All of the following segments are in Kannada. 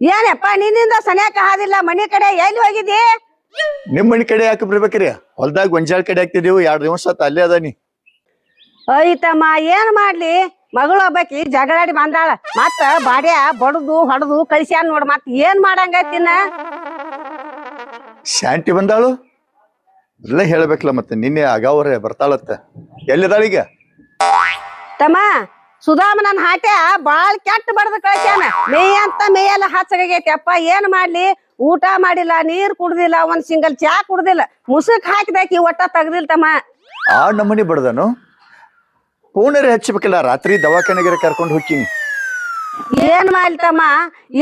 ಏನಪ್ಪ ನಿನ್ನಿಂದ ಸನ್ಯಾಕ ಹಾದಿಲ್ಲ ಮನೆ ಕಡೆ ಎಲ್ಲಿ ಹೋಗಿದ್ದಿ? ನಿಮ್ ಮನಿ ಕಡೆ ಯಾಕೆ ಬರ್ಬೇಕ್ರಿ? ಹೊಲ್ದಾಗ ಗೊಂಜಾಳ ಕಡೆ ಹಾಕ್ತಿದೀವಿ ಎರಡು ದಿವಸ ಅಲ್ಲೇ ಅದಾನಿ ಐತಮ್ಮ ಏನ್ ಮಾಡ್ಲಿ? ಮಗಳು ಒಬ್ಬಾಕಿ ಜಗಳಾಡಿ ಬಂದಾಳ. ಮತ್ತ ಬಾಡ್ಯ ಬಡದು ಹೊಡೆದು ಕಳಿಸ್ಯಾನ್ ನೋಡ್ ಮತ್ ಏನ್ ಮಾಡಂಗೈತಿನ ಶಾಂತಿ ಬಂದಾಳು? ಎಲ್ಲ ಹೇಳ್ಬೇಕಲ್ಲ ಮತ್ತೆ ನಿನ್ನೆ ಆಗಾವ್ರೆ ಬರ್ತಾಳತ್ತ. ಎಲ್ಲಿದಾಳೀಗ ತಮ್ಮ ಸುಧಾಮ ನನ್ನ ಹಾಟ್ಯ ಬಾಳ್ ಕೆಟ್ಟ ಬಡದ ಕಳ್ಸ್ಯಾನ. ಮೇಯ ಅಂತ ಮೇಯಲ್ಲ ಹಚ್ಚಗೈತಿ. ಅಪ್ಪ ಏನ್ ಮಾಡ್ಲಿ? ಊಟ ಮಾಡಿಲ್ಲ ನೀರ್ ಕುಡ್ದಿಲ್ಲ ಒಂದ್ ಸಿಂಗಲ್ ಚಾ ಕುಡ್ದಿಲ್ಲ. ಮುಸುಕ್ ಹಾಕಿದಾಕಿ ಒಟ್ಟ ತೆಗ್ದಿಲ್ ತಮ್ಮ. ಆ ನಮ್ಮನಿ ಬಡದನು? ಪೂಣರಿ ಹಚ್ಚಬೇಕಿಲ್ಲ ರಾತ್ರಿ ದವಾಖಾನೆಗೆ ಕರ್ಕೊಂಡು ಹೋಗ್ತೀನಿ ಏನ್ ಮಾಡ್ತಮ್ಮ ತಮ್ಮ?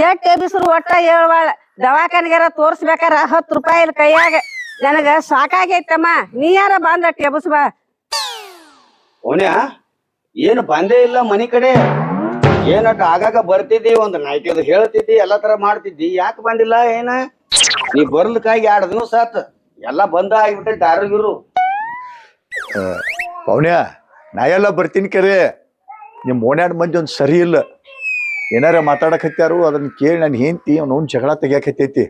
ಎಷ್ಟ್ ಎಬಿಸ್ರು ಒಟ್ಟ ಹೇಳ್ವಾಳ. ದವಾಖಾನೆಗೆ ತೋರ್ಸ್ಬೇಕಾರ ಹತ್ತು ರೂಪಾಯಿ ಇಲ್ಲ ಕೈಯಾಗ. ನನಗ ಸಾಕಾಗೈತಮ್ಮ ನೀ ಯಾರ ಬಂದ ಟೆಬಸ್ ಬಾ ಓನ್ಯಾ? ಏನು ಬಂದೇ ಇಲ್ಲ ಮನಿ ಕಡೆ. ಏನಟ ಆಗಾಗ ಬರ್ತಿದ್ದಿ ಒಂದು ನೈಟ್ ಅದು ಹೇಳ್ತಿದ್ದಿ ಎಲ್ಲಾ ತರ ಮಾಡ್ತಿದ್ದಿ ಯಾಕೆ ಬಂದಿಲ್ಲ ಏನ? ನೀ ಬರ್ಲಿಕ್ಕಾಗಿ ಎರಡು ದಿವಸ ಆತ. ಎಲ್ಲಾ ಬಂದ ಆಗಿಬಿಟ್ಟೆ ದಾರಿಗಿರು ಪೌಣ್ಯ ನಾ ಎಲ್ಲ ಬರ್ತೀನಿ ಕರೆ. ನಿಮ್ಮ ಓಣ್ಯಾಡ್ ಮಂದಿ ಒಂದು ಸರಿ ಇಲ್ಲ. ಏನಾರ ಮಾತಾಡಕತ್ಯಾರು ಅದನ್ನ ಕೇಳಿ ನಾನು ಹೆಂಡ್ತಿ ಅವ್ನು ಜಗಳ ತೆಗಿಯಾಕತ್ತೈತಿ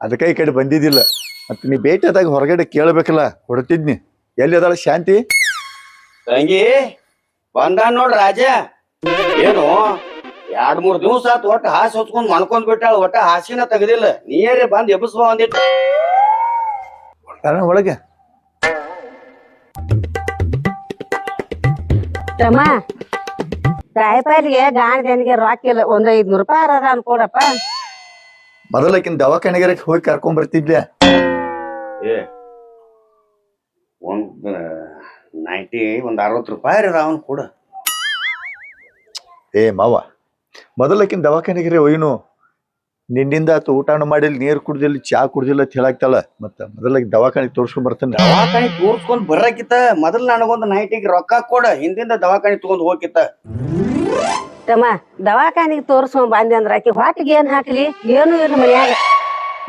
ಅದಕ್ಕೆ ಈ ಕಡೆ ಬಂದಿದ್ದಿಲ್ಲ. ಮತ್ತೆ ನೀ ಭೇಟಿಯಾದಾಗ ಹೊರಗಡೆ ಕೇಳಬೇಕಲ್ಲ ಹೊಡ್ತಿದ್ನಿ ಎಲ್ಲಿ ಅದಾಳ ಶಾಂತಿ? ತಂಗಿ? ಬಂದ ನೋಡ್ ರಾಜ. ಏನು? ಎರಡ್ ಮೂರ್ ದಿವಸ ಆತ್ ಒಟ್ಟ ಹಾಸಿ ಹೊತ್ಕೊಂಡ್ ಮಣ್ಕೊಂಡ್ ಬಿಟ್ಟಾಳ ಒಟ್ಟ ಹಾಸಿನ ತೆಗದಿಲ್ಲ. ನೀರೇ ಬಂದ್ ಎಬ್ಸ್ಬಾ ಒಂದಿಟ್ಟು ನಾನು ಒಳಗೆ. ತಮ್ಮ ಕಾಯಿಪಲ್ಗೆ ಗಾಣದನಿಗೆ ರೊಕ್ಕ ಇಲ್ಲ ಒಂದ್ ಐದ್ನೂರ್ ರೂಪಾಯಿ ಅದ ಅನ್ಕೊಡಪ್ಪ ಮೊದಲಕ್ಕಿಂತ ದವಾಖಾನೆಗೆ ಹೋಗಿ ಕರ್ಕೊಂಡ್ ಬರ್ತಿದ್ಲೆ ಏ ಒಂದ್ ನೈಂಟಿ ಒಂದು ಅರವತ್ತು ರೂಪಾಯಿ ರೀ ಅವನು ಕೂಡ. ಏ ಮಾವ ಮೊದಲಕ್ಕಿನ ದವಾಖಾನೆಗೆ ಒಯ್ನು. ನಿನ್ನಿಂದ ಆತು ಊಟನೂ ಮಾಡಿಲ್ಲ ನೀರು ಕುಡ್ದಿಲ್ಲ ಚಾ ಕುಡ್ದಿಲ್ಲ ಅಂತ ಮತ್ತ ಮತ್ತೆ ಮೊದಲಾಗಿ ದವಾಖಾನೆಗೆ ತೋರ್ಸ್ಕೊಂಡ್ ಬರ್ತಾನೆ ದವಾಖಾನೆ ತೋರ್ಸ್ಕೊಂಡ್ ಬರಕಿತ್ತ ಮೊದಲ್ ನನಗೊಂದು ನೈಟಿಗೆ ರೊಕ್ಕ ಕೊಡ ಹಿಂದಿಂದ ದವಾಖಾನೆ ತಗೊಂಡ್ ಹೋಗಿತ್ತ. ತಮ್ಮ ದವಾಖಾನಿಗೆ ತೋರ್ಸ್ಕೊಂಡ್ ಬಂದೆ ಅಂದ್ರ ಆಕಿ ಹೊಟ್ಟಿಗೆ ಏನ್ ಹಾಕ್ಲಿ? ಏನು ಇಲ್ಲ ಮನ್ಯಾಗ.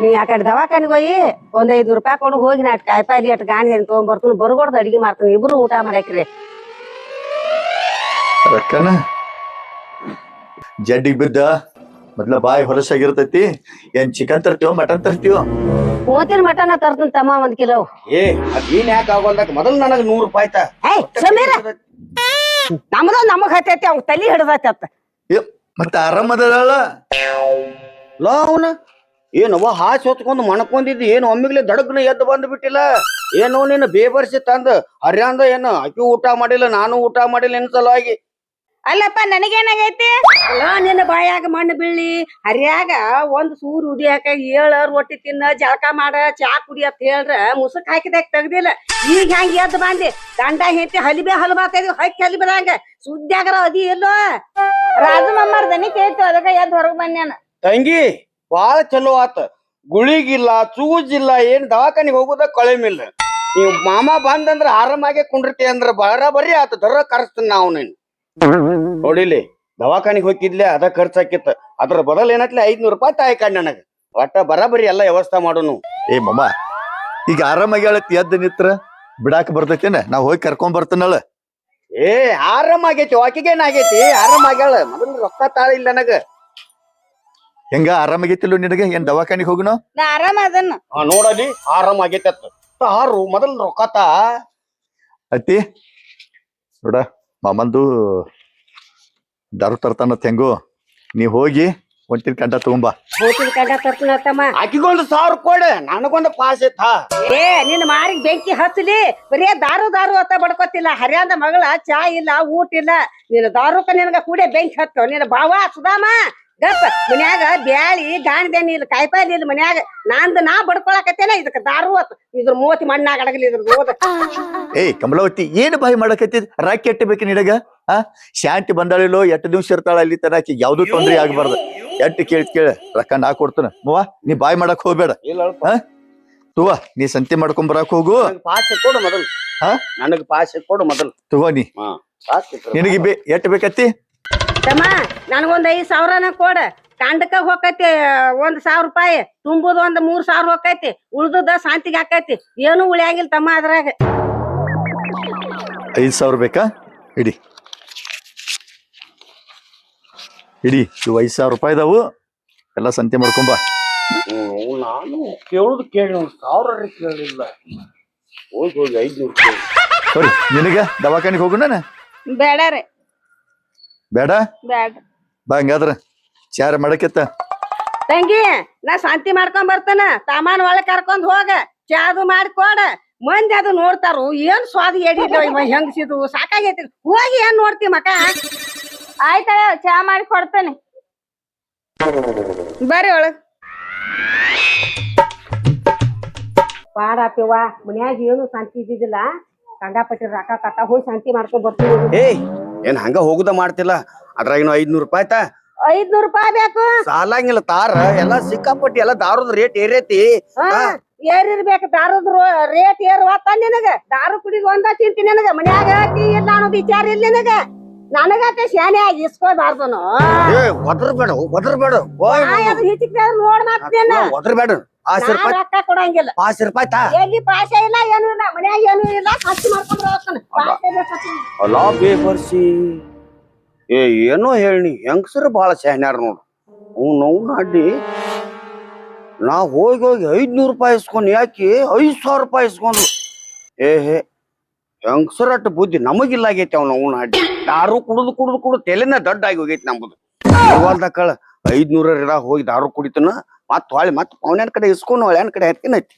ನೀ ಆ ಕಡೆ ದವಾಖಾನಿಗೆ ಹೋಗಿ ಒಂದ್ ಐದ್ನೂರ್ ರೂಪಾಯಿ ಕೊಡು ಹೋಗಿ ನಾ ಕಾಯಿಪಾಯಿ ಅಟ್ ಗಾಣಿ ತಗೊಂಡ್ ಬರ್ತೀನಿ. ಬರ್ಗೊಡ್ದು ಅಡಿಗೆ ಮಾಡ್ತೀನಿ. ಇಬ್ರು ಊಟ ಮಾಡಾಕ್ರಿ. ರೊಕ್ಕನ? ಜಡ್ಡಿಗೆ ಬಿದ್ದ? ಮೊದ್ಲ ಬಾಯಿ ಹೊಲಸಾಗಿರ್ತೈತಿ ಏನ್ ಚಿಕನ್ ತರ್ತೀವೋ ಮಟನ್ ತರ್ತೀವೋ ಮೂವತ್ತಿನ ಮಟನ್ ತರ್ತೀನಿ ತಮ್ಮ ಒಂದ್ ಕಿಲೋ ಏ ಅದೇನ್ ಯಾಕ ಆಗೋಲ್ದಾಗ? ಮೊದಲ್ ನನಗ್ ನೂರ್ ರೂಪಾಯಿ ತಾ ಏಯ್ ಸಮೀರ ನಮ್ದ ನಮಗ್ ಹತ್ತೈತಿ ಅವ್ನ ತಲಿ ಹಿಡ್ದೈತಿ ಅತ್ತ. ಏ, ಮತ್ತೆ ಲೋ ಅವನ. ಏನವ್ವ ಹಾಸಿ ಹೊತ್ಕೊಂಡು ಮಣ್ಕೊಂಡಿದ್ದು ಏನು ಒಮ್ಮಿಗ್ಲೆ ದಡಗ್ನ ಎದ್ದು ಬಂದು ಬಿಟ್ಟಿಲ್ಲ ಏನೋ ನಿನ್ನ ಬೇಬರ್ಸಿ ತಂದ ಹರ್ಯಾಂದ ಏನು ಅಕ್ಕಿ ಊಟ ಮಾಡಿಲ್ಲ ನಾನು ಊಟ ಮಾಡಿಲ್ಲ ನಿನ್ನ ಸಲುವಾಗಿ. ಅಲ್ಲಪ್ಪ ನನಗೇನಾಗೈತಿ? ಅಲ್ಲ ನಿನ್ನ ಬಾಯಾಗ ಮಣ್ಣು ಬೀಳಿ ಹರಿಯಾಗ ಒಂದ್ ಸೂರ್ ಉದಿಯಾಕ ಏಳ ರೊಟ್ಟಿ ತಿನ್ನ ಜಳಕ ಮಾಡ ಚಾ ಕುಡಿ ಅಂತ ಹೇಳ್ರ ಮುಸುಕ್ ಹಾಕಿದಾಗ ತೆಗ್ದಿಲ್ಲ. ಈಗ ಹೆಂಗ್ ಎದ್ದು ಬಂದಿ? ದಂಡ ಹೆಂತಿ ಹಲಿಬೆ ಹಲಬಾತ ಇದೀವಿ ಹಕ್ಕಿ ಹಲಿಬದಂಗ. ಆಗ್ರ ಅದಿ ಎಲ್ಲೋ? ರಾಜಮಮ್ಮಾರ್ ದನಿ ಕೇಳ್ತು ಅದಕ್ಕ ಎದ್ದು ಹೊರಗ್ ಬಂದ್ಯಾನ. ತಂಗಿ ಬಾಳ ಚಲೋ ಆತ. ಗುಳಿಗಿಲ್ಲ ಚೂಜಿಲ್ಲ ಏನ್ ದವಾಖಾನಿಗೆ ಹೋಗುದ ಕಳೆಮಿಲ್ಲ ನೀವು ಮಾಮ ಬಂದಂದ್ರ ಆರಾಮಾಗೆ ಕುಂಡಿರ್ತಿ ಅಂದ್ರ ಬರ ಬರೀ ಆತ. ದರ ಕರೆಸ್ತೀನಿ ನಾವು ನೀನ್. ನೋಡಿಲಿ ದವಾಖಾನಿಗೆ ಹೋಗಿದ್ಲೆ ಅದ ಖರ್ಚಾಕಿತ್ತ ಅದ್ರ ಬದಲ್ ಏನತ್ಲೆ ಐದ್ನೂರು ರೂಪಾಯಿ ತಾಯಿ ಕಾಡ್ ನನಗ. ಒಟ್ಟ ಬರಾಬರಿ ಎಲ್ಲ ವ್ಯವಸ್ಥೆ ಮಾಡೋನು. ಏ ಮಾಮ ಈಗ ಆರಾಮಾಗಿ ಹೇಳತ್ ಎದ್ದ ನಿತ್ರ? ಬಿಡಾಕ ಬರ್ತೈತೇನ ನಾ ಹೋಗಿ ಕರ್ಕೊಂಡ್ ಬರ್ತೇನಲ್ಲ. ಏ ಆರಾಮಾಗೈತಿ ಆಕಿಗೇನಾಗೈತಿ ಆರಾಮಾಗ್ಯಾಳ ಮೊದಲು ರೊಕ್ಕ ತಾಳ ಇಲ್ಲ ನನಗ. ಹೆಂಗ ಆರಾಮಾಗೈತಿಲ್ಲ ನಿನಗೆ? ಏನ್ ದವಾಖಾನಿಗೆ ಹೋಗುನು? ನಾ ಆರಾಮ ಅದನ್ನ. ಆ ನೋಡಲಿ ಆರಾಮ ಆಗೈತಿ ಅತ್ತ. ತಾರು ಮೊದಲ್ ರೊಕ್ಕ ತಾ. ಅತ್ತಿ ನೋಡ ಮಾಮಂದು ದಾರು ತರ್ತಾನ ಹೆಂಗು ನೀ ಹೋಗಿ ಒಂಟಿನ ಕಂಡ ತಗೊಂಬಾ. ಕಂಡ ತರ್ತೀನಿ ತಮ್ಮ ಆಕಿಗೊಂದು ಸಾವಿರ ಕೊಡ ನನಗೊಂದು ಪಾಸ್ ಐತಾ ಏ ನಿನ್ನ ಮಾರಿಗೆ ಬೆಂಕಿ ಹಚ್ಚಲಿ? ಬರೇ ದಾರು ದಾರು ಅಂತ ಬಡ್ಕೋತಿಲ್ಲ. ಹರಿಯಾದ ಮಗಳ ಚಾ ಇಲ್ಲ ಊಟ ಇಲ್ಲ. ನೀನು ದಾರುಕ ನಿನಗ ಕೂಡೆ ಬೆಂಕಿ ಹತ್ತು. ನಿನ್ನ ಬಾವಾ ಸುಧಾಮ. ಗಪ್ಪ ಮನ್ಯಾಗ ಬ್ಯಾಳಿ ಗಾಣದೇನಿ ಇಲ್ಲ ಕಾಯಿಪಲ್ಲೆ ಇಲ್ಲ ಮನ್ಯಾಗ. ನಾಂದ ನಾ ಬಡ್ಕೊಳಕತ್ತೇನ ಇದಕ್ಕ ದಾರು ಅತ್ ಇದ್ರ ಮೂವತ್ತಿ ಮಣ್ಣಾಗ ಅಡಗಲಿ ಇದ್ರ ಓದ ಏಯ್ ಕಮಲಾವತಿ ಏನು ಬಾಯಿ ಮಾಡಕತ್ತಿದ್? ರಾಕಿ ಎಟ್ಟಬೇಕು ನಿನಗ? ಆ? ಶಾಂತಿ ಬಂದಾಳಿಲ್ಲೋ ಎಟ್ಟು ದಿವ್ಸ ಇರ್ತಾಳ ಅಲ್ಲಿ ತನಕ ಯಾವ್ದು ತೊಂದ್ರೆ ಆಗ್ಬಾರ್ದು. ಎಟ್ಟು ಕೇಳಿ ಕೇಳ ರೊಕ್ಕ ನಾ ಕೊಡ್ತಾನ. ಮೂವ ನೀ ಬಾಯಿ ಮಾಡಕ್ ಹೋಗ್ಬೇಡ. ಇಲ್ಲ ತುವ ನೀ ಸಂತೆ ಮಾಡ್ಕೊಂಡ್ ಬರಾಕ್ ಹೋಗು. ಪಾಸ್ ಕೊಡು ಮೊದಲು. ಹಾ? ನನಗ್ ಪಾಸ್ ಕೊಡು ಮೊದಲು. ತುವ ನೀ. ನಿನಗೆ ಬೇ ಎಟ್ಟು ಬೇಕತ್ತಿ? ತಮ್ಮ ನನಗೊಂದ್ ಐದ್ ಸಾವಿರನ ಕೊಡ. ಕಾಂಡಕ್ಕ ಹೋಗಕೈತಿ ಒಂದ್ ಸಾವಿರ ರೂಪಾಯಿ. ತುಂಬುದು ಒಂದ್ ಮೂರ್ ಸಾವಿರ ಹೋಕೈತಿ ಉಳ್ದದ ಶಾಂತಿಗೆ ಹಾಕೈತಿ. ಏನು ಉಳಿಯಂಗಿಲ್ಲ ತಮ್ಮ ಅದ್ರಾಗ. ಐದು ಸಾವಿರ ಬೇಕಾ? ಇಡಿ. ಇಡಿ ಇವು ಐದ್ ಸಾವಿರ ರೂಪಾಯಿ ಇದಾವು. ಎಲ್ಲ ಸಂತೆ ಮಾಡ್ಕೊಂಬ ನಾನು ಕೇಳುದು ಕೇಳಿ ಒಂದು ಸಾವಿರ ಕೇಳಿಲ್ಲ. ಹೋಗಿ ಹೋಗಿ ಐದ್ನೂರು ಕೇಳಿ. ಸರಿ ನಿನಗ ದವಾಖಾನೆಗೆ ಹೋಗೋಣ ಬೇಡ ರೀ. ಬೇಡ? ಬೇಡ. ಬಾ ಹಂಗಾದ್ರ. ಚಾರ ಮಾಡಕಿತ್ತ. ತಂಗಿ ನಾ ಶಾಂತಿ ಮಾಡ್ಕೊಂಡ್ ಬರ್ತಾನ. ಸಾಮಾನ್ ಒಳಗ್ ಕರ್ಕೊಂಡ್ ಹೋಗ. ಚಾದು ಮಾಡ್ಕೊಡ ಮಂದಿ ಅದು ನೋಡ್ತಾರು. ಏನ್ ಸ್ವಾದ ಎಡಿಲ್ಲ ಇವ ಹೆಂಗಸಿದು? ಸಾಕಾಗೈತಿ. ಹೋಗಿ ಏನ್ ನೋಡ್ತಿ ಮಕ? ಆಯ್ತ ಚಾ ಮಾಡಿ ಕೊಡ್ತೇನೆ. ಬರ್ರಿ ಒಳಗ್ ಪಾಡಾತಿವ ಮನ್ಯಾಗ ಏನು ಶಾಂತಿ ಇದ್ದಿದ್ದಿಲ್ಲ. ಕಂಡಾಪಟ್ಟಿ ರೊಕ್ಕ ಕಟ್ಟ ಹೋಗಿ ಶಾಂತಿ ಮಾಡ್ಕೊಂಡ್ ಬರ್ತೀವಿ ಏಯ್ ಏನ್ ಹಂಗ ಹೋಗುದ ಮಾಡ್ತಿಲ್ಲ? ಅದ್ರಾಗಿನ ಐದ್ನೂರು ರೂಪಾಯಿ ಆಯ್ತಾ? ಐದ್ನೂರ್ ರೂಪಾಯಿ ಬೇಕು ಸಾಲಂಗಿಲ್ಲ ತಾರ ಎಲ್ಲಾ ಸಿಕ್ಕಾಪಟ್ಟಿ ಎಲ್ಲಾ ದಾರದ ರೇಟ್ ಏರೈತಿ. ಏರಿರ್ಬೇಕು ದಾರದ ರೇಟ್ ಏರುವ ನಿನಗ. ದಾರು ಕುಡಿದು ಒಂದ ತಿಂತೀನಿ ನಿನಗ ಮನ್ಯಾಗ ಟೀ ಇಲ್ಲ ಅನ್ನೋದು ವಿಚಾರ ಇಲ್ಲ ನಿನಗ. ನನಗತ್ತೆ ಶಾನೆ ಆಗಿ ಇಸ್ಕೋಬಾರ್ದನು ಏ ಒದರ್ಬೇಡ ಒದರ್ಬೇಡ. ನೋಡ್ ಮಾತೇನ ಒದರ್ಬೇಡ. ರೊಕ್ಕ ಕೊಡಂಗಿಲ್ಲ. ಪಾಸ್ ರೂಪಾಯಿ ತಾ ಎಲ್ಲಿ ಪಾಸೆ ಇಲ್ಲ ಏನು ಇಲ್ಲ ಮನ್ಯಾಗ ಏನು ಇಲ್ಲ ಖರ್ಚು ಮಾಡ್ಕೊಂಡ್ ಹೋಗ್ತಾನ. ಏ ಏನೋ ಹೇಳಿ ಹೆಂಗಸರು ಬಹಳ ಸಹನ್ಯಾರ ನೋಡು. ಅವ್ನು ನೋವು ಅಡ್ಡಿ. ನಾ ಹೋಗಿ ಹೋಗಿ ಐದ್ನೂರು ರೂಪಾಯಿ ಇಸ್ಕೊಂಡು ಯಾಕೆ ಐದ್ ಸಾವಿರ ರೂಪಾಯಿ ಇಸ್ಕೊಂಡು ಏ ಹೇ. ಹೆಂಗಸರಟ್ಟು ಬುದ್ಧಿ ನಮಗಿಲ್ಲ ಆಗೈತಿ ಅವ್ನ ಅವ್ನ ಅಡ್ಡಿ ದಾರು ಕುಡಿದು ಕುಡಿದು ಕುಡಿದು ತಲೆನ ದೊಡ್ಡ ಆಗಿ ಹೋಗೈತಿ ನಮ್ದು ಕಳ ಐದ್ನೂರ ಹೋಗಿ ದಾರು ಕುಡಿತನ ಮತ್ ಹೊಳಿ ಮತ್ ಅವನ ಕಡೆ ಇಸ್ಕೊಂಡು ಹೊಳ್ಯಾನ ಕಡೆ ಹತ್ತಿನೈತಿ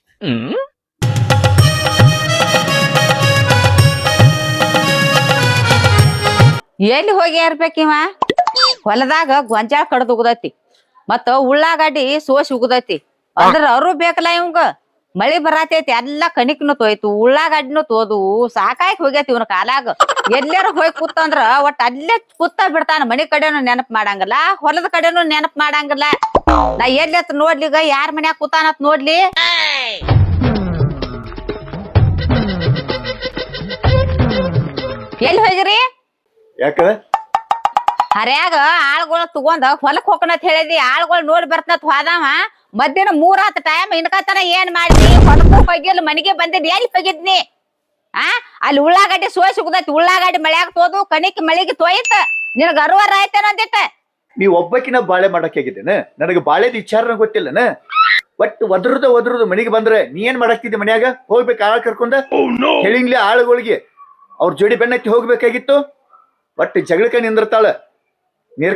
ಎಲ್ಲಿ ಹೋಗಿ ಇರ್ಬೇಕಿವ ಹೊಲದಾಗ ಗೊಂಜಾಳ ಕಡ್ದು ಉಗದೈತಿ. ಮತ್ತ ಉಳ್ಳಾಗಡ್ಡಿ ಸೋಸಿ ಉಗದೈತಿ. ಅಂದ್ರ ಅವರು ಬೇಕಲ್ಲ ಇವಂಗ? ಮಳಿ ಬರತೈತಿ, ಎಲ್ಲಾ ಕಣಿಕ್ನು ತೋಯ್ತು ಉಳ್ಳಾಗಡ್ಡಿನೂ ತೋದು, ಸಾಕಾಯ್ಕ ಹೋಗ್ಯತಿ ಇವನ ಕಾಲಾಗ. ಎಲ್ಲಾರ ಹೋಗಿ ಕೂತಂದ್ರ ಒಟ್ಟ ಅಲ್ಲೇ ಕೂತ ಬಿಡ್ತಾನ, ಮನಿ ಕಡೆನು ನೆನಪ್ ಮಾಡಂಗಿಲ್ಲ, ಹೊಲದ ಕಡೆನು ನೆನಪ್ ಮಾಡಂಗಿಲ್ಲ. ನಾ ಎಲ್ಲಿ ನೋಡ್ಲಿಗ ಯಾರ್ ಮನ್ಯಾಗ ಕೂತಾನತ್ ನೋಡ್ಲಿ. ಎಲ್ಲಿ ಹೋಗಿರಿ? ಯಾಕ ಹರ್ಯಾಗ ಆಳ್ಗೊಳ ತಗೊಂಡ ಹೊಲಕ್ ಅಂತ ಹೇಳಿದಿ ಆಳ್ಗೊಳ್ ನೋಡಿ ಬರ್ತನತ್ ಹೋದಾವ ಮಧ್ಯಾಹ್ನ ಮೂರ್ ಹತ್ತು ಟೈಮ್ ಇನ್ಕತನ ಏನ್ ಮಾಡಿದಿ? ಹೊಲಕ್ಕೂ ಹೋಗಿಲ್ಲ ಮನಿಗೆ ಬಂದಿದ್ ಎಲ್ಲಿ ಹೋಗಿದ್ನಿ ಆ? ಅಲ್ಲಿ ಉಳ್ಳಾಗಡ್ಡಿ ಸೋಸಿ ಉಗ್ದೈತಿ ಉಳ್ಳಾಗಡ್ಡಿ ಮಳ್ಯಾಗ ತೋದು ಕಣಿಕ್ ಮಳಿಗೆ ತೋಯ್ತ. ನಿನಗ ಅರುವರ ಆಯ್ತೇನ ಅಂದಿತ್ತ? ನೀ ಒಬ್ಬಕಿನ ಬಾಳೆ ಮಾಡಕ್ ಹೇಗಿದ್ದೇನೆ? ನನಗೆ ಬಾಳೆದ ವಿಚಾರ ಗೊತ್ತಿಲ್ಲನ. ಒಟ್ಟು ಒದ್ರದ ಒದ್ರದ ಮನೆಗೆ ಬಂದ್ರೆ ನೀ ಏನ್ ಮಾಡಕ್ತಿದ್ದೆ ಮನ್ಯಾಗ? ಹೋಗ್ಬೇಕು ಆಳ ಕರ್ಕೊಂಡ? ಹೇಳಿಂಗ್ಲಿ ಆಳುಗಳಿಗೆ ಅವ್ರ ಜೋಡಿ ಬೆನ್ನತ್ತಿ ಹೋಗ್ಬೇಕಾಗಿತ್ತು. ಒಟ್ಟು ಜಗಳಕ ನಿಂದಿರ್ತಾಳ. ನೀರ್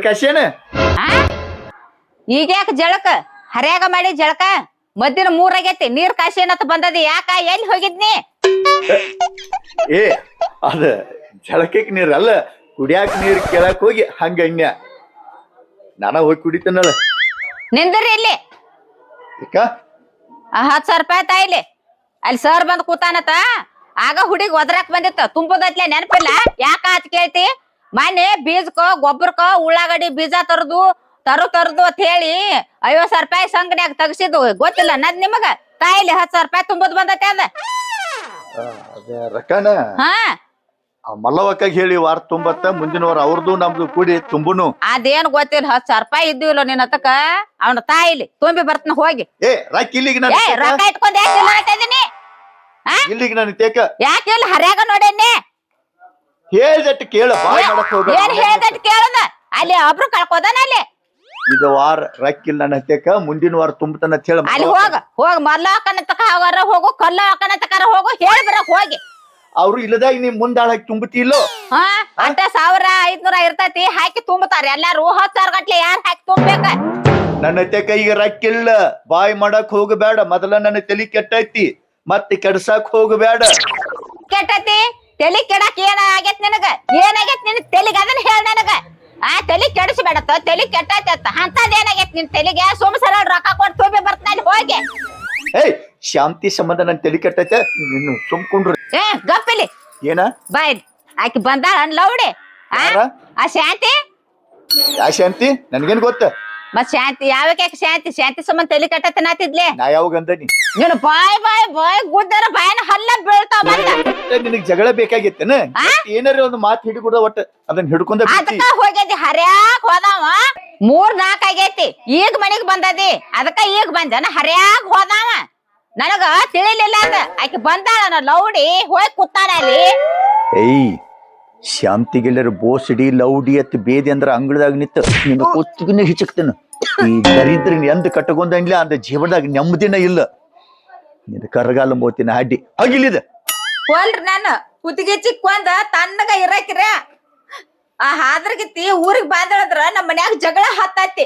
ಆ? ಈಗ ಯಾಕ ಜಳಕ? ಹರ್ಯಾಗ ಮಾಡಿ ಜಳಕ? ಮದ್ದಿನ ಮೂರಾಗೈತಿ ಆಗೈತಿ ನೀರ್ ಕಾಶಿ ಏನತ್ತ ಬಂದದ ಯಾಕ? ಎಲ್ಲಿ ಹೋಗಿದ್ನಿ? ಏ ಅದ ಜಳಕಕ್ ನೀರ್ ಅಲ್ಲ ಕುಡಿಯಾಕ ನೀರ್ ಕೇಳಕ್ ಹೋಗಿ ಹಂಗ ಅನ್ಯ ನಾನ ಹೋಗಿ ಕುಡಿತನಲ್ಲ. ನಿಂದ್ರಿ ಇಲ್ಲಿ. ಹತ್ ಸಾವಿರ ರೂಪಾಯಿ ತಾಯಿಲಿ ಅಲ್ಲಿ ಸರ್ ಬಂದ್ ಕೂತಾನತ ಆಗ ಹುಡುಗಿ ಒದ್ರಾಕ್ ಬಂದಿತ್ತ ತುಂಬದತ್ಲೆ ನೆನಪಿಲ್ಲ? ಯಾಕ ಅದ್ ಕೇಳ್ತಿ? ಮೊನ್ನೆ ಬೀಜಕ್ಕ ಗೊಬ್ಬರಕ್ಕ ಉಳ್ಳಾಗಡ್ಡಿ ಬೀಜ ತರದು ತರು ತರದು ಅಂತ ಹೇಳಿ ಐವತ್ ಸಾವಿರ ರೂಪಾಯಿ ಸಂಘನ್ಯಾಗ ತಗಸಿದ್ವು ಗೊತ್ತಿಲ್ಲ ನದ್ ನಿಮಗ. ತಾಯಿಲಿ ಹತ್ ಸಾವಿರ ರೂಪಾಯಿ ತುಂಬದ್ ಬಂದತೆ ಅದ. ಅದ ರೊಕ್ಕನ ಹಾ. ಆ ಮಲ್ಲವಕ್ಕಾಗ ಹೇಳಿ ವಾರ ತುಂಬತ್ತ ಮುಂದಿನ ವಾರ ಅವ್ರದ್ದು ನಮ್ದು ಕೂಡಿ ತುಂಬುನು. ಅದೇನ್ ಗೊತ್ತಿಲ್ಲ ಹತ್ ಸಾವಿರ ರೂಪಾಯಿ ಇದ್ದಿಲ್ಲ ನಿನ್ನ ಹತ್ತಕ ಅವನ ತಾಯಿಲಿ ತುಂಬಿ ಬರ್ತನ ಹೋಗಿ. ಏ ರಾಕ್ ಇಲ್ಲಿಗೆ ನಾನು ಏ ರೊಕ್ಕ ಇಟ್ಕೊಂಡ್ ಯಾಕೆ ಇಲ್ಲ ಅಂತ ಇದೀನಿ ಇಲ್ಲಿಗೆ ನಾನು ತೇಕ? ಯಾಕೆ ಇಲ್ಲ ಹರ್ಯಾಗ ನೋಡೇನಿ. ಹೇಳ್ದಟ್ಟು ಕೇಳು ಬಾಯ್ ಮಾಡಕ್ ಏನ್ ಹೋಗ್ಬೇಡ. ಹೇಳ್ದಟ್ ಕೇಳನ ಅಲ್ಲಿ ಒಬ್ರು ಕಳ್ಕೋದನ ಅಲ್ಲಿ. ಇದು ವಾರ ರಕ್ಕಿಲ್ಲ ನನ್ನ ತೇಕ ಮುಂದಿನ ವಾರ ತುಂಬತನ ಅಂತ ಹೇಳ ಅಲ್ಲಿ ಹೋಗ ಹೋಗ ಮೊದ್ಲ ಹಾಕನ ತಕ ಹೋಗಾರ ಹೋಗು ಕಲ್ಲ ಹಾಕನ ತಕಾರ ಹೋಗು ಹೇಳಿ ಬರಕ್ ಹೋಗಿ. ಅವ್ರು ಇಲ್ಲದಾಗ ನೀ ಮುಂದಾಳ ತುಂಬತಿಲ್ಲೋ ಹಾ ಅಂತ ಸಾವಿರ ಐದ್ನೂರ ಇರ್ತೈತಿ ಹಾಕಿ ತುಂಬತಾರ. ಎಲ್ಲಾರು ಹತ್ತು ಸಾವಿರ ಗಟ್ಲೆ ಯಾರು ಹಾಕಿ ತುಂಬಬೇಕ? ನನ್ನ ತೇಕ ಈಗ ರಕ್ಕಿಲ್ಲ ಬಾಯಿ ಮಾಡಕ್ ಹೋಗಬೇಡ. ಮೊದಲ ನನ್ನ ತಲಿ ಕೆಟ್ಟೈತಿ ಮತ್ತೆ ಕೆಡ್ಸಕ್ ಹೋಗಬೇಡ. ಕೆಟ್ಟತಿ? ತಲಿ ಕೆಡಕ್ ಏನ ಆಗೇತ್ ನಿನಗ? ಏನಾಗೈತ್ ನಿನ್ ತಲಿಗ? ಅದನ್ನ ಹೇಳ ನನಗ. ಆ ತಲಿ ಕೆಡಿಸ್ಬೇಡತ್ತ. ತಲಿ ತೆಲಿ ಅತ್ತ. ಅಂತದ್ ಏನಾಗೈತ್ ನಿನ್ ತಲಿಗೆ? ಸುಮ್ ಸರ ರೊಕ್ಕ ಕೊಟ್ಟು ತುಂಬಿ ಬರ್ತಾನೆ ಹೋಗಿ. ಏಯ್ ಶಾಂತಿ ಸಂಬಂಧ ನನ್ ತಲಿ ಕೆಟ್ಟೈತೆ ನಿನ್ನ ಸುಮ್ಕೊಂಡ್ರು ಏ ಗಪ್ಪಿಲಿ. ಏನ? ಬಾಯ್ ಆಕಿ ಬಂದಾಳ ಅನ್ಲೌಡಿ? ಆ ಶಾಂತಿ? ಆ ಶಾಂತಿ? ನನ್ಗೇನ್ ಗೊತ್ತ? ಮತ್ ಶಾಂತಿ ಯಾವಕ್ಕೆ ಶಾಂತಿ? ಶಾಂತಿ ಸುಮ್ಮನೆ ತಲೆ ಕಟ್ಟತನಾತಿದ್ಲೆ? ನಾ ಯಾವಾಗ ಅಂದನಿ? ನೀನು ಬಾಯ್ ಬಾಯ್ ಬಾಯ್ ಗುಡ್ಡರ ಬಾಯನ ಹಲ್ಲ ಬೀಳ್ತಾವ ಬಂದ. ನಿನಗ್ ಜಗಳ ಬೇಕಾಗಿತ್ತೇನ? ಏನಾರ ಒಂದು ಮಾತು ಹಿಡಿಕೊಡ ಒಟ್ಟ ಅದನ್ನ ಹಿಡ್ಕೊಂಡ ಅದಕ್ಕ ಹೋಗ್ಯದಿ ಹರ್ಯಾಕ್ ಹೋದಾವ. ಮೂರ್ ನಾಲ್ಕ ಆಗೈತಿ. ಈಗ ಮನೆಗ್ ಬಂದದಿ. ಅದಕ್ಕ ಈಗ ಬಂದನ ಹರ್ಯಾಕ್ ಹೋದಾವ. ನನಗ ತಿಳಿಲಿಲ್ಲ ಅದ. ಆಕೆ ಬಂದಾಳ ಲೌಡಿ ಹೋಗಿ ಕೂತಾನ ಅಲ್ಲಿ. ಏಯ್ ಶಾಂತಿಗೆಲ್ಲರ ಬೋಸಡಿ ಲೌಡಿ ಅತ್ ಬೇದಿ ಅಂದ್ರ ಅಂಗಳದಾಗ ನಿಂತ ನಿನ್ನ ಕೊತ್ತಿಗೆ ಹಿಚಕ್ತೇನೆ. ಈ ದರಿದ್ರ ಎಂದ ಕಟ್ಟಕೊಂಡಂಗ್ಲ ಅಂದ ಜೀವನದಾಗ ನೆಮ್ಮದಿನ ಇಲ್ಲ. ನಿನ್ನ ಕರಗಾಲ ಮೋತಿನ ಅಡ್ಡಿ. ಹೋಗಿಲ್ಲಿದೆ ಹೋಲ್ರಿ ನಾನು. ಕುತ್ತಿಗೆ ಚಿಕ್ಕೊಂದ ತಣ್ಣಗ ಇರಾಕಿರ. ಆ ಹಾದ್ರಗಿತ್ತಿ ಊರಿಗೆ ಬಾಂದಳದ್ರ ನಮ್ಮ ಮನ್ಯಾಗ ಜಗಳ ಹತ್ತೈತಿ.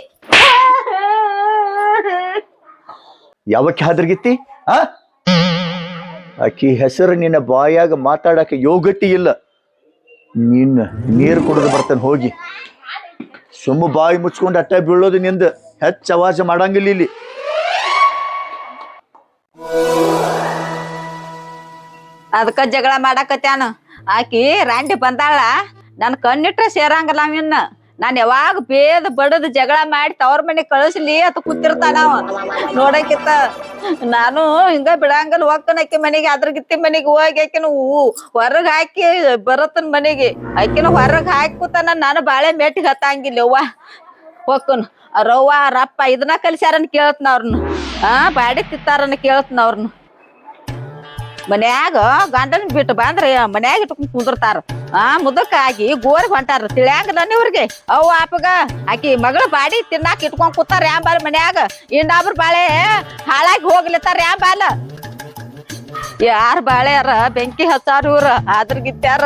ಯಾವಕ್ಕೆ ಹಾದ್ರಗಿತ್ತಿ? ಆ? ಆಕಿ ಹೆಸರು ನಿನ್ನ ಬಾಯಾಗ ಮಾತಾಡಕ್ಕೆ ಯೋಗಟ್ಟಿ ಇಲ್ಲ. ನಿನ್ನ ನೀರು ಕುಡಿದು ಬರ್ತೇನೆ, ಹೋಗಿ. ಸುಮ್ಮ ಬಾಯಿ ಮುಚ್ಕೊಂಡು ಅಟ್ಟೆ ಬೀಳೋದು ನಿಂದು. ಹೆಚ್ಚು ಅವಾಜ ಮಾಡಂಗಿಲ್ಲ ಇಲ್ಲಿ. ಅದಕ್ಕ ಜಗಳ ಮಾಡಾಕತ್ಯಾನ. ಆಕಿ ರಾಂಡಿ ಬಂದಾಳ. ನನ್ ಕಣ್ಣಿಟ್ರೆ ಸೇರಂಗಿಲ್ಲ ಅವನ್ನ ನಾನ್ ಯಾವಾಗ ಬೇದ ಬಡದ ಜಗಳ ಮಾಡಿ ತವ್ರ ಮನೆ ಕಳಿಸ್ಲಿ ಅಂತ ಕೂತಿರ್ತಾನ ನೋಡಕಿತ್ತ ನಾನು ಹಿಂಗ ಬಿಡಂಗಲ್ ಹೋಗ್ತಾನಕ್ಕಿ ಮನೆಗೆ, ಅದ್ರಗಿತ್ತಿ ಮನೆಗೆ ಹೋಗಿ ಆಕಿನ ಹೊರಗ್ ಹಾಕಿ ಬರತ್ತನ್ ಮನೆಗೆ. ಆಕಿನ ಹೊರಗ್ ಹಾಕಿ ಕೂತಾನ, ನಾನು ಬಾಳೆ ಮೆಟ್ಟಿಗೆ ಹತ್ತಂಗಿಲ್ಲ ಅವ್ವ. ಹೋಗ್ಕನ್ ರವ್ವ ರಪ್ಪ ಇದನ್ನ ಕಲಿಸ್ಯಾರನ್ ಕೇಳತ್ನ ಅವ್ರನ್ನ. ಆ, ಬಾಡಿ ತಿತ್ತಾರನ್ನ ಕೇಳತ್ನ ಅವ್ರನ್ನ. ಮನ್ಯಾಗ ಗಂಡನ್ ಬಿಟ್ಟು ಬಂದ್ರೆ ಮನ್ಯಾಗ ಇಟ್ಕೊಂಡ್ ಕುಂದಿರ್ತಾರ. ಆ ಮುದಕ್ ಗೋರಿ ಹೊಂಟಾರ ತಿಳಿಯಾಂಗಲ್ಲ ಇವ್ರಿಗೆ? ಅವ್ ಆಪಗ ಆಕಿ ಮಗಳ ಬಾಡಿ ತಿನ್ನಾಕ ಇಟ್ಕೊಂಡ್ ಕೂತಾರ ಯಾಂಬಾಲ್ ಮನ್ಯಾಗ. ಇನ್ನೊಬ್ರು ಬಾಳೆ ಹಾಳಾಗಿ ಹೋಗ್ಲತ್ತಾರ ಯಾಂಬಾಲ ಯಾರ ಬಾಳ್ಯಾರ ಬೆಂಕಿ ಹಚ್ಚಾರ ಇವ್ರ ಆದ್ರ ಗಿತ್ತಾರ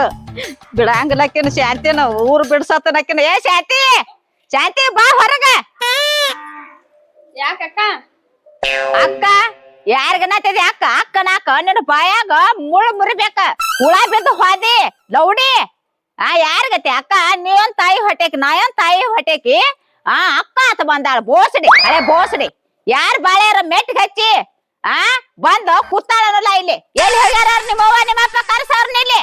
ಬಿಡಂಗಿಲ್ಲಕಿನ ಶಾಂತಿನ ಊರ್ ಬಿಡ್ಸತ್ತನಕಿನ ಏ ಶಾಂತಿ! ಶಾಂತಿ ಬಾ ಹೊರಗ. ಯಾಕಕ್ಕ? ಅಕ್ಕ? ಯಾರಿಗನತ್ತದ ಅಕ್ಕ ಅಕ್ಕನಾಕ ನಿನ್ನ ಬಾಯಾಗ ಮುಳ್ಳು ಮುರಿಬೇಕ. ಹುಳ ಬಿದ್ದು ಹೋದಿ, ಲೌಡಿ. ಆ ಯಾರಿಗತ್ತೆ ಅಕ್ಕ ನೀವೊಂದ್ ತಾಯಿ ಹೊಟ್ಟೆಕಿ ನಾಯೊಂದ್ ತಾಯಿ ಹೊಟ್ಟೆಕಿ? ಆ, ಅಕ್ಕ ಆತ ಬಂದಾಳ. ಬೋಸಡಿ ಅಳೆ ಬೋಸಡಿ. ಯಾರ್ ಬಾಳ್ಯಾರ ಮೆಟ್ಟಿಗೆ ಹಚ್ಚಿ? ಆ, ಬಂದು ಕೂತಾಳನಲ್ಲ ಇಲ್ಲಿ. ಎಲ್ಲಿ ಹೋಗ್ಯಾರ ನಿಮ್ಮವ್ವ ನಿಮ್ಮಪ್ಪ ಕರ್ಸವ್ರನ್ನ ಇಲ್ಲಿ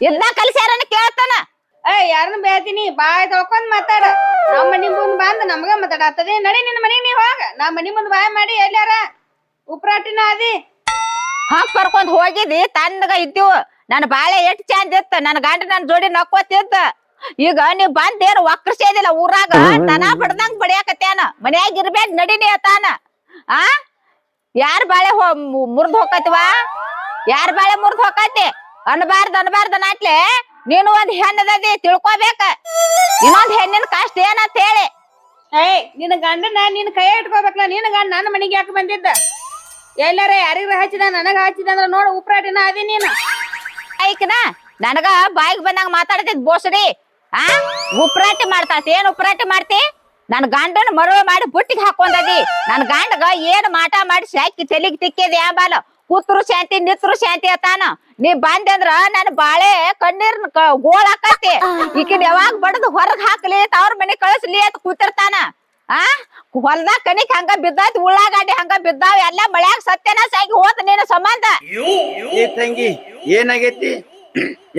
ಎಲ್ಲ ಕಲ್ಸ್ಯಾರನ್ನ ಕೇಳ್ತಾನ. ಏ ಯಾರನ್ನ ಬೇತೀನಿ ಬಾಯ್ ತೊಳ್ಕೊಂಡ್ ಮಾತಾಡ. ನಮ್ಮ ಮನಿ ಮುಂದ್ ಬಂದ್ ನಮಗ ಮಾತಾಡತ್ತದ ನಡಿ ನಿನ್ನ ಮನಿಗ್ ನೀವ್ ಹೋಗ. ನಾ ಮನಿ ಮುಂದ್ ಬಾಯ್ ಮಾಡಿ ಎಲ್ಲಾರ ಉಪ್ರಾಟಿನ ಅದಿ? ಹಾಕ್ ಕರ್ಕೊಂಡ್ ಹೋಗಿದಿ ತಂದಗ ಇದ್ದೀವು. ನನ್ನ ಬಾಳೆ ಎಷ್ಟ್ ಚಂದ ಇತ್ತ ನನ್ನ ಗಂಡ ನನ್ನ ಜೋಡಿ ನಕ್ಕೋತಿದ್ದ. ಈಗ ನೀವ್ ಬಂದೇನು ಒಕ್ಕರ್ಸೇದಿಲ್ಲ ಊರಾಗ ತನ ಬಡ್ದಂಗ್ ಬಡಿಯಾಕತ್ಯಾನ ಮನ್ಯಾಗ ಇರ್ಬೇಕ್ ನಡಿನಿ ಅತಾನ ಆ? ಯಾರ್ ಬಾಳೆ ಹೋ ಮುರ್ದ್ ಹೋಕತಿವಾ ಯಾರ್ ಬಾಳೆ ಮುರ್ದ್ ಹೋಕತಿ ಅನ್ಬಾರ್ದ ಅನ್ಬಾರ್ದ ನಾಟ್ಲೆ ನೀನು ಒಂದ್ ಹೆಣ್ಣದದಿ ತಿಳ್ಕೊಬೇಕ. ಇನ್ನೊಂದ್ ಹೆಣ್ಣಿನ ಕಷ್ಟ ಏನಂತ ಹೇಳಿ ಏಯ್ ನಿನ್ನ ಗಂಡನ ನಿನ್ ಕೈ ಇಟ್ಕೋಬೇಕಲ್ಲ ನಿನ್ನ ಗಂಡ ನನ್ನ ಮನೆಗೆ ಯಾಕೆ ಬಂದಿದ್ದ? ಎಲ್ಲಾರ ಯಾರಿಗ್ರ ಹಚ್ಚಿದ, ನನಗ ಹಚ್ಚಿದ ಅಂದ್ರ ನೋಡ, ಉಪ್ರಾಟಿನ ಅದಿ ನೀನು. ಐಕನ, ನನಗ ಬಾಯಿಗೆ ಬಂದಂಗ ಮಾತಾಡ್ತಿದ್ ಬೋಸಡಿ. ಆ? ಉಪ್ರಾಟಿ ಮಾಡ್ತಾತಿ ಏನ್ ಉಪ್ರಾಟಿ ಮಾಡ್ತಿ? ನನ್ ಗಂಡನ ಮರುವೆ ಮಾಡಿ ಬುಟ್ಟಿಗೆ ಹಾಕೊಂಡದಿ. ನನ್ ಗಂಡಗ ಏನ್ ಮಾಟ ಮಾಡಿ ಸಾಕಿ ತಲೆಗೆ ತಿಕ್ಕಿದ ಬಾಲ? ಕೂತ್ರು ಶಾಂತಿ, ನಿತ್ರು ಶಾಂತಿ ಅತಾನ. ನೀ ಬಂದೆ ಅಂದ್ರ ನನ್ ಬಾಳೆ ಕಣ್ಣೀರ್ ಗೋಳ ಹಾಕತಿ ಈಕಿನ ಯಾವಾಗ ಬಡದು ಹೊರಗ್ ಹಾಕ್ಲಿ, ತವ್ರ ಮನೆ ಕಳಿಸ್ಲಿ ಅಂತ ಕೂತಿರ್ತಾನ. ಆ? ಹೊಲ್ದಾಗ ಕಣಿಕ್ ಹಂಗ ಬಿದ್ದಾಯ್ತು ಉಳ್ಳಾಗಡ್ಡಿ ಹಂಗ ಬಿದ್ದಾವ ಎಲ್ಲ ಮಳ್ಯಾಗ ಸತ್ಯನ ಸಾಗಿ ಹೋದ ನೀನು ಸಂಬಂಧ? ಏ ತಂಗಿ ಏನಾಗೈತಿ?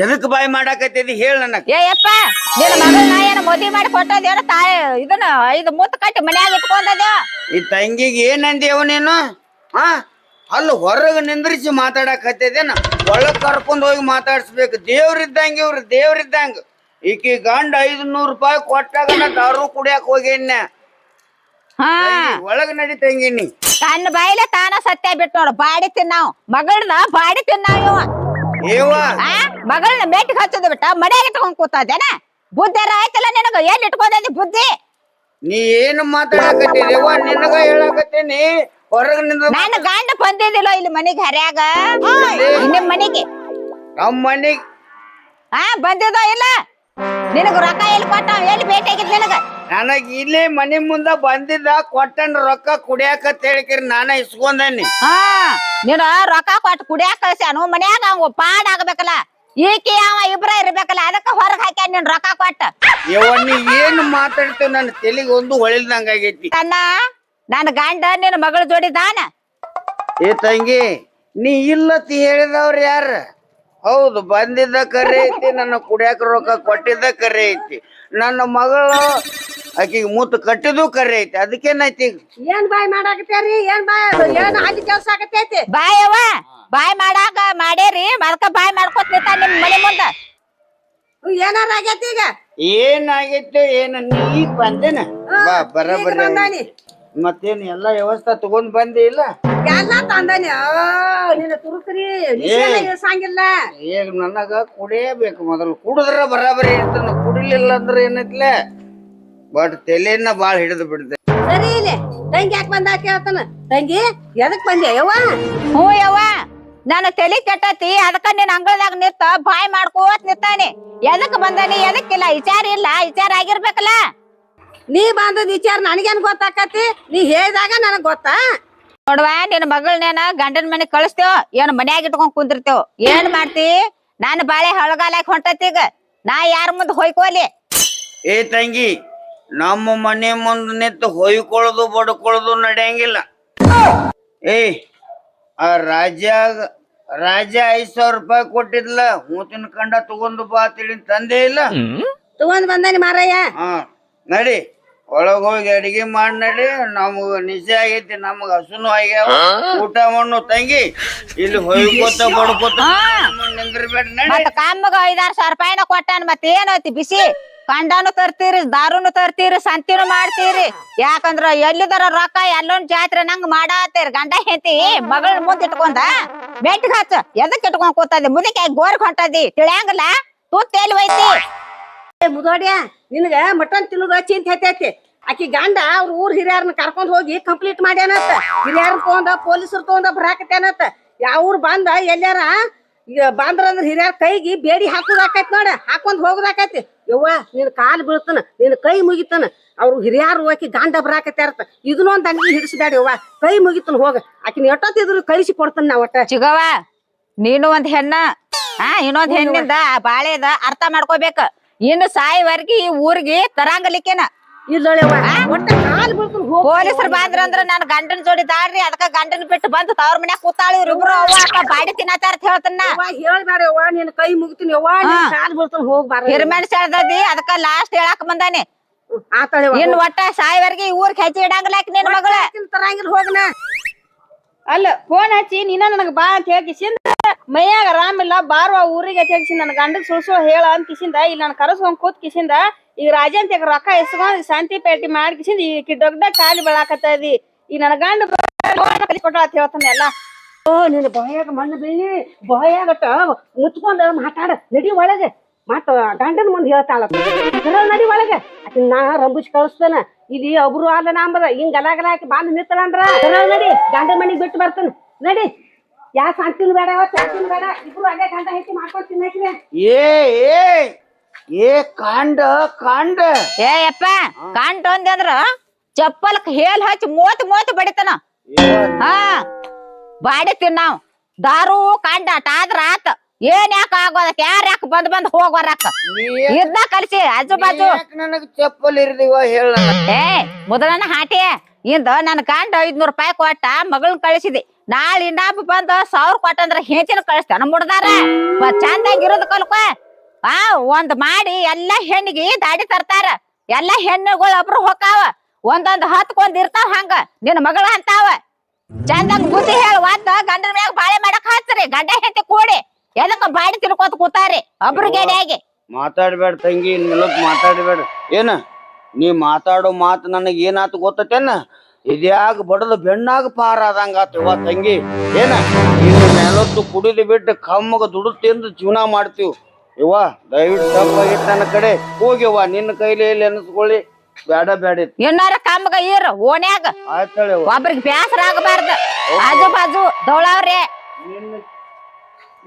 ಎದಕ್ ಬಾಯಿ ಮಾಡಾಕತ್ತಿದಿ? ಹೇಳ ನನಗ. ಏ ಯಪ್ಪ ನಿನ್ನ ನಾ ಏನ ಮೋದಿ ಮಾಡಿ ಕೊಟ್ಟದೇನ ತಾಯಿ ಇದನ್ನ ಐದು ಮುತ್ತ ಕಟ್ಟಿ ಮನ್ಯಾಗ ಇಟ್ಕೊಂಡದ ಈ ತಂಗಿಗೆ ಏನಂದೇವ ನೀನು? ಆ? ಅಲ್ಲಿ ಹೊರಗೆ ನಿಂದ್ರಿಸಿ ಮಾತಾಡಕತ್ತಿದೇನ? ಒಳಗ್ ಕರ್ಕೊಂಡ್ ಹೋಗಿ ಮಾತಾಡ್ಸ್ಬೇಕು. ದೇವ್ರಿದ್ದಂಗ ಇವ್ರು ದೇವ್ರಿದ್ದಂಗ. ಈಕಿ ಗಂಡ ಐದ್ ನೂರು ರೂಪಾಯಿ ಕೊಟ್ಟಾಗ ನಾ ದಾರು ಕುಡಿಯಾಕ ಹೋಗೇನ ಹಾ. ಒಳಗ ನಡಿ ತಂಗಿ ನೀ. ತನ್ನ ಬಾಯಿಲೆ ತಾನ ಸತ್ಯ ಬಿಟ್ಟು ನೋಡು ಬಾಡಿ ತಿನ್ನಾವ್. ಮಗಳನ್ನ ಬಾಡಿ ತಿನ್ನಾವ್ ಇವ. ಏವ ಆ? ಮಗಳನ್ನ ಮೇಟಿಗೆ ಹಚ್ಚೋದು ಬಿಟ್ಟ ಮನೆಯಾಗ ಇಟ್ಕೊಂಡ್ ಕೂತಾದೇನ ಬುದ್ಧಾರ ಆಯ್ತಲ್ಲ ನಿನಗ? ಎಲ್ಲಿ ಇಟ್ಕೊಂಡಿ ಬುದ್ಧಿ? ನೀ ಏನು ಅವ್ವ ನಿನಗ ಹೇಳಕತ್ತೀನಿ. ಹೊರಗ ನಿಂದ್ರ ನನ್ನ ಗಂಡ ಬಂದಿದ್ದಿಲ್ಲ ಇಲ್ಲಿ ಮನೆಗೆ ಹರ್ಯಾಗ? ನಿಮ್ ಮನೆಗೆ? ನಮ್ಮ ಮನೆಗ್ ಆ ಬಂದಿದೋ ಇಲ್ಲ? ನಿನಗ ರೊಕ್ಕ ಎಲ್ಲಿ ಕೊಟ್ಟ ಎಲ್ಲಿ ಭೇಟಿ ಆಗಿದ್ ನಿನಗ? ನನಗ್ ಇಲ್ಲಿ ಮನೆ ಮುಂದ ಬಂದಿದ್ದ ಕೊಟ್ಟನ್ ರೊಕ್ಕ ಕುಡಿಯಾಕ ಹೇಳಿಕಿರಿ ನಾನ ಇಸ್ಕೊಂಡೇನಿ. ಹಾ ನೀನು ರೊಕ್ಕ ಕೊಟ್ಟು ಕುಡಿಯಾಕ ಕಳ್ಸ್ಯಾನು ಮನ್ಯಾಗ ಅವ ಪಾಡ್ ಆಗ್ಬೇಕಲ್ಲ ಈಕಿ ಅವ ಇಬ್ರ ಇರ್ಬೇಕಲ್ಲ ಅದಕ್ಕ ಹೊರಗ್ ಹಾಕ್ಯಾನ ನೀನ್ ರೊಕ್ಕ ಕೊಟ್ಟ ಏನ್ ನೀ ಏನು ಮಾತಾಡ್ತೀವಿ ನನ್ನ ತಲೆಗೆ ಒಂದು ಹೊಳಿಲ್ದಂಗ ಆಗೈತಿ. ಅಣ್ಣ ನನ್ನ ಗಂಡ ನಿನ್ನ ಮಗಳ ಜೋಡಿ ದಾನ ಏ ತಂಗಿ ನೀ ಇಲ್ಲತಿ ಹೇಳಿದವ್ರ ಯಾರ? ಹೌದು ಬಂದಿದ್ದ ಕರೆ ಐತಿ ನನ್ನ ಕುಡಿಯಾಕ ರೊಕ್ಕ ಕೊಟ್ಟಿದ್ದ ಕರೆ ಐತಿ. ನನ್ನ ಮಗಳು ಆಕಿಗೆ ಮೂತ್ ಕಟ್ಟಿದ್ದು ಕರೆ ಐತಿ. ಅದಕ್ಕೇನೈತಿ ಈಗ? ಏನ್ ಬಾಯ್ ಮಾಡಾಕತ್ಯಾರಿ ಏನ್ ಬಾಯ್ ಏನ್ ಅಲ್ಲಿ ಕೆಲ್ಸ ಆಗತೈತಿ ಬಾಯ್ ಅವ್ವ ಬಾಯ್ ಮಾಡಾಕ ಮಾಡೇರಿ ಮಲ್ಕ ಬಾಯ್ ಮಾಡ್ಕೊತ ನಿಂತ ನಿಮ್ ಮನೆ ಮುಂದ. ಏನಾರ ಆಗೈತಿ ಈಗ? ಏನಾಗಿತ್ತು ಏನ ನೀ ಈಗ ಬಂದೇನ? ಬಾ ಈಗ ಬರಬರಿ ಬಂದಾನಿ. ಮತ್ತೇನ್ ಎಲ್ಲಾ ವ್ಯವಸ್ಥೆ ತಗೊಂಡ್ ಬಂದಿ ಇಲ್ಲ? ಎಲ್ಲ ತಂದಾನಿ. ಆ, ನಿನ್ನ ತುರುಕ್ರಿ ಈಗ ನನಗ ಕುಡಿಯಬೇಕು ಮೊದಲು. ಕುಡಿದ್ರ ಬರಾಬರಿ ಇರ್ತಾನ. ಕುಡಿಲಿಲ್ಲ ಅಂದ್ರೆ ಏನೈತ್ಲೆ ಬಟ್ ತಲೆನ ಬಾಳ ಹಿಡಿದು ಬಿಡ್ದೆ. ಸರಿ ಇಲ್ಲಿ. ತಂಗಿ ಯಾಕೆ ಬಂದ ಕೇಳ್ತಾನ ತಂಗಿ ಎದಕ್ ಬಂದೆ? ಯವ್ವ? ಹ್ಞೂ ಯವ್ವ. ನನ್ನ ತಲಿ ಕೆಟ್ಟತಿ ಅದಕ್ಕ ನೀನ್ ಅಂಗಳದಾಗ ನಿಂತ ಬಾಯ್ ಮಾಡ್ಕೋತ್ ನಿಂತಾನೆ. ಎದಕ್ ಬಂದಾನಿ? ಎದಕ್ಕಿಲ್ಲ? ವಿಚಾರ ಇಲ್ಲ. ವಿಚಾರ ಆಗಿರ್ಬೇಕಲ್ಲ. ನೀ ಬಂದದ ವಿಚಾರ ನನಗೇನ್ ಗೊತ್ತಾಕತಿ ನೀ ಹೇಳಿದಾಗ ನನಗ್ ಗೊತ್ತಾ? ನೋಡ್ವಾ ನಿನ್ ಮಗಳನ್ನೇನ ಗಂಡನ ಮನೆಗ್ ಕಳಿಸ್ತೇವ ಏನ್ ಮನ್ಯಾಗ ಇಟ್ಕೊಂಡ್ ಕುಂದಿರ್ತೇವ್. ಏನ್ ಮಾಡ್ತಿ? ನಾನು ಬಾಳೆ ಹೊಳಗಾಲಕ್ ಹೊಂಟತೀಗ ನಾ ಯಾರ ಮುಂದ್ ಹೋಯ್ಕೋಲಿ ಏ ತಂಗಿ ನಮ್ಮ ಮನೆ ಮುಂದೆ ನಿಂತು ಹೊಯ್ಕೊಳ್ಳೋದು ಬಡ್ಕೊಳ್ಳೋದು ನಡೆಯಂಗಿಲ್ಲ. ಏ ಆ ರಾಜ ರಾಜ ಐದ್ ಸಾವಿರ ರೂಪಾಯಿ ಕೊಟ್ಟಿದ್ಲ ಮೂತಿನ ಕಂಡ ತಗೊಂಡು ಬಾ ತಿಳಿ ತಂದೆ ಇಲ್ಲ? ತಗೊಂಡ್ ಬಂದಾನಿ ಮಾರಯ್ಯ. ಹಾ ನಡಿ ಒಳಗ ಹೋಗಿ ಅಡಿಗೆ ಮಾಡಿ ನಡಿ ನಮಗ ನಿಜ ಆಗೈತಿ ನಮಗ ಹಸುನು ಆಗ್ಯಾವ ಊಟ ಮಣ್ಣು ತಂಗಿ ಇಲ್ಲಿ ಹೊಯ್ಕೋತ ಬಡ್ಕೋತ ನಿಂದ್ರಬೇಡ ನಡಿ. ಮತ್ತೆ ಕಾಮಗ ಐದಾರು ಸಾವಿರ ರೂಪಾಯಿನ ಕೊಟ್ಟಾನ ಮತ್ತ ಏನೈತಿ ಬಿಸಿ? ಕಂಡನು ತರ್ತೀರಿ, ದಾರುನು ತರ್ತೀರಿ, ಸಂತಿನು ಮಾಡ್ತೀರಿ. ಯಾಕಂದ್ರ ಎಲ್ಲಿದಾರ ರೊಕ್ಕ ಎಲ್ಲೊಂದ್ ಜಾತ್ರೆ ನಂಗ್ ಮಾಡಾತೀರಿ ಗಂಡ ಹೆಂತಿ ಮಗಳ ಮುಂದ್ ಇಟ್ಕೊಂಡ? ಬೆಟ್ಟಿಗೆ ಹಚ್ಚ. ಎದಕ್ ಇಟ್ಕೊಂಡ್ ಕೂತದಿ? ಮುದಕ್ಕೆ ಗೋರ್ ಹೊಂಟದಿ. ತಿಳಿಯಂಗಿಲ್ಲ? ತೂತ್ ಎಲ್ಲಿ ಹೋಯ್ತಿ ಮುದೋಡ್ಯ, ನಿನಗ ಮಟನ್ ತಿನ್ನೋದ ಚಿಂತ ಹತ್ತೈತಿ ಆಕಿ ಗಂಡ ಅವ್ರ ಊರ್ ಹಿರಿಯರ್ನ ಕರ್ಕೊಂಡ್ ಹೋಗಿ ಕಂಪ್ಲೀಟ್ ಮಾಡ್ಯಾನತ್ತ ಹಿರಿಯರ್ನ ತಗೊಂಡ, ಪೊಲೀಸರು ತಗೊಂಡ ಬರಾಕತ್ತೇನತ್ತ ಯಾವ ಊರ್ ಬಂದ, ಎಲ್ಲಾರ, ಈಗ ಬಂದ್ರಂದ್ರ ಹಿರಿಯರ್ ಕೈಗೆ ಬೇಡಿ ಹಾಕೋದಾಕೈತಿ ನೋಡ. ಹಾಕೊಂಡ್ ಹೋಗೋದಾಕೈತಿ. ಯವ್ವ ನಿನ್ ಕಾಲು ಬೀಳ್ತಾನ ನಿನ್ನ ಕೈ ಮುಗಿತಾನ. ಅವ್ರು ಹಿರಿಯರು ಆಕಿ ಗಂಡ ಇದನ್ನ ಒಂದ್ ಅಂಗಿ ಹಿಡಿಸ್ಬೇಡ ಯವ್ವ. ಕೈ ಮುಗಿತಾನ ಹೋಗ. ಆಕಿನ ಎಷ್ಟೊತ್ತಿದ್ರು ಕಳಿಸಿ ಕೊಡ್ತಾನ ನಾ ಒಟ್ಟ. ಚಿಗವ ನೀನು ಒಂದ್ ಹೆಣ್ಣ ಆ ಇನ್ನೊಂದ್ ಹೆಣ್ಣಿಂದ ಬಾಳೆದ ಅರ್ಥ ಮಾಡ್ಕೋಬೇಕ. ಇನ್ನು ಸಾಯಿವರ್ಗಿ ಈ ಊರಿಗೆ ತರಂಗಲಿಕ್ಕೇನ. ಇಲ್ಲೊಳ್ಳೆವ್ವ ಒಟ್ಟ ಅಂದ್ರ ಬೀಳ್ತಾನ ಹೋಗ ಪೊಲೀಸರು ಬಂದ್ರಂದ್ರ ನನ್ ಗಂಡನ್ ಜೋಡಿ ದಾಡ್ರಿ ಅದಕ್ಕ ಗಂಡನ್ ಬಿಟ್ಟು ಬಂದು ತವ್ರ ಮನ್ಯಾಗ ಕೂತಾಳ ಇವ್ರಿಬ್ರು ಅವ್ವ ಅಕ್ಕ ಬಾಡಿ ತಿನ್ನತಾರ ಅಂತ ಹೇಳ್ತನ್ನ ಯವ್ವ ಹೇಳ್ಬೇಡ ಯವ್ವ ನಿನ್ ಕೈ ಮುಗಿತೀನಿ. ಹಾ. ಕಾಲ್ ಬೀಳ್ತಾನ ಹೋಗ್ಬಾರ ಹಿರಮೆಣ್ ಸೆಳ್ದದಿ ಅದಕ್ಕ ಲಾಸ್ಟ್ ಹೇಳಾಕ ಬಂದಾನೆ. ಇನ್ ಒಟ್ಟ ಸಾಯಿವರ್ಗಿ ಊರ್ ಊರ್ಗ್ ಹೆಜ್ಜೆ ಇಡಂಗಿಲ್ಲ ಆಕಿ ನಿನ್ ಮಗಳ. ತರಂಗಿಲ್ಲ ಹೋಗನ. ಅಲ್ಲ ಫೋನ್ ಹಚ್ಚಿ ನೀನ ನನಗ ಬಾ ಅಂತ ಹೇಳಿ ಕಿಸಿಂದ ಮೈಯಾಗ ಆರಾಮಿಲ್ಲ ಬಾರುವ ಊರಿಗೆ ತೆಗಿಸಿ ನನ್ನ ಗಂಡಗ್ ಸುಳ್ಸು ಸುಳ್ ಹೇಳ ಅಂತ ಕಿಸಿಂದ, ಇಲ್ಲಿ ನಾನು ಕರೆಸ್ಕೊಂಡ್ ಕೂತ್ ಕಿಸಿಂದ, ಈಗ ರಾಜಂತ ರೊಕ್ಕ ಇಸ್ಕೊಂಡ್ ಶಾಂತಿ ಪೇಟಿ ಮಾಡಿ ಕಿಸಿಂದ, ಈಗ ದೊಡ್ಡ ಕಾಲಿ ಬೆಳಾಕತ್ತದಿ ಈ ನನ್ನ ಗಂಡ ಕೊಟ್ಟ ಅಂತ ಹೇಳ್ತಾನೆ ಎಲ್ಲ. ಓ, ನಿನ್ನ ಬಾಯಾಗ ಮಣ್ಣು ಬೀಳಿ ಬಾಯಾಗಟ್ಟ ಮುಚ್ಕೊಂಡ ಮಾತಾಡ, ನಡಿ ಒಳಗೆ. ಮತ್ತ ಗಂಡನ ಮುಂದೆ ಹೇಳ್ತಾಳ. ನಡಿ ಒಳಗೆ. ನಾ ರಂಬುಜ್ ಕಳಿಸ್ತಾನ. ಇಲ್ಲಿ ಒಬ್ರು ಆದ ನಾಂಬದ ಹಿಂಗ್ ಗಲಾಗಲ ಗಲ ಹಾಕಿ ಬಂದ್ ನಿತ್ತಳ ಅಂದ್ರ. ನಡಿ ಗಂಡ ಮನಿಗ್ ಬಿಟ್ಟು ಬರ್ತಾನ. ನಡಿ. ಯಾ ಶಾಂತಿನೂ ಬೇಡ ಶಾಂತಿನೂ ಬೇಡ ಇಬ್ರು ಅದೇ ಗಂಡ ಹೆಂಡತಿ ಮಾಡ್ಕೊಂಡು ತಿನ್ನಕ್ರಿ ಏ ಏ ಏ ಕಾಂಡ ಕಾಂಡ. ಏ ಯಪ್ಪ ಕಾಂಡ ಒಂದ್ ಅಂದ್ರ ಚಪ್ಪಲ್ಕ್ ಹೇಲ್ ಹಚ್ಚಿ ಮೂವತ್ ಮೂವತ್ ಬಡಿತನ. ಹಾ ಬಾಡಿ ತಿನ್ನಾವ್. ದಾರು ಕಾಂಡ ಆದ್ರ ಆತ ಏನ್ ಯಾಕ ಆಗೋದಕ್ ಯಾರ ಯಾಕ ಬಂದ್ ಬಂದ್ ಹೋಗೋರಕ್ಕ ಇದ್ನ ಕಲ್ಸಿ ಆಜು ಬಾಜು. ನನಗ ಚಪ್ಪಲ್ ಇರ್ದಿವ ಹೇಳ ಏ ಮೊದಲನ ಹಾಟಿ ಇಂದ ನನ್ ಕಾಂಡ ಐದ್ನೂರ್ ರೂಪಾಯಿ ಕೊಟ್ಟ ಮಗಳನ್ ಕಳಿಸಿದಿ. ನಾಳೆ ಇನ್ನೊಬ್ಬ ಬಂದ ಸಾವಿರ ಕೊಟ್ಟಂದ್ರ ಹೆಂಚಿನ ಕಳಿಸ್ತಾನ ಮುಡ್ದಾರ. ಚಂದಾಗಿ ಇರೋದ್ ಕಲ್ಕ. ಆ ಒಂದ್ ಮಾಡಿ ಎಲ್ಲಾ ಹೆಣ್ಣಿಗೆ ದಾಡಿ ತರ್ತಾರ. ಎಲ್ಲಾ ಹೆಣ್ಣುಗಳು ಒಬ್ರು ಹೊಕ್ಕಾವ. ಒಂದೊಂದ್ ಹತ್ಕೊಂದ್ ಇರ್ತಾವ ಹಂಗ. ನಿನ್ ಮಗಳ ಅಂತಾವ. ಚಂದಂಗ್ ಬುದ್ಧಿ ಹೇಳ ಒಂದ್ ಗಂಡನ ಮ್ಯಾಗ ಬಾಳೆ ಮಾಡಕ್ ಹಚ್ರಿ ಗಂಡ ಹೆಂಡತಿ ಕೂಡಿ. ಎದಕ್ಕ ಬಾಡಿ ತಿನ್ಕೋತ ಕೂತಾರಿ? ಒಬ್ರು ಗೆಡಿಯಾಗಿ. ಮಾತಾಡ್ಬೇಡ ತಂಗಿ ಮಾತಾಡ್ಬೇಡ. ಏನ? ನೀ ಮಾತಾಡೋ ಮಾತು ನನಗೆ ಏನಾತು ಗೊತ್ತೇನ ಇದ್ಯಾಗ ಬಡದು ಬೆಣ್ಣಾಗ ಪಾರಾದಂಗ ಆತವ ತಂಗಿ ಏನ? ಇನ್ನು ನೆಲತ್ತು ಕುಡಿದು ಬಿಟ್ಟು ಕಮ್ಮಗ ದುಡ್ಡು ತಿಂದು ಜೀವನ ಮಾಡ್ತೀವಿ. ಇವ ದಯವಿಟ್ಟು ತಪ್ಪಾಗಿತ್ತು ನನ್ನ ಕಡೆ. ಹೋಗಿವ್ವ ನಿನ್ನ ಕೈಲಿ ಇಲ್ಲಿ ಅನಿಸ್ಕೊಳ್ಳಿ ಬೇಡ ಬೇಡ ಇನ್ನಾರ ಕಮ್ಮಗ ಇರ ಓನ್ಯಾಗ ಆಯ್ತಾಳೆ ಒಬ್ರಿಗೆ ಬ್ಯಾಸರ ಆಗಬಾರ್ದು. ಆಜು ಬಾಜು ದೊಳವ್ರೆ ನಿನ್ನ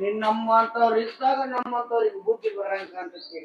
ನಿನ್ನ ನಮ್ಮಂತವ್ರು ಇದ್ದಾಗ ನಮ್ಮಂತವ್ರಿಗೆ ಬುದ್ಧಿ ಬರಂಗ ಕಾಣ್ತೈತಿ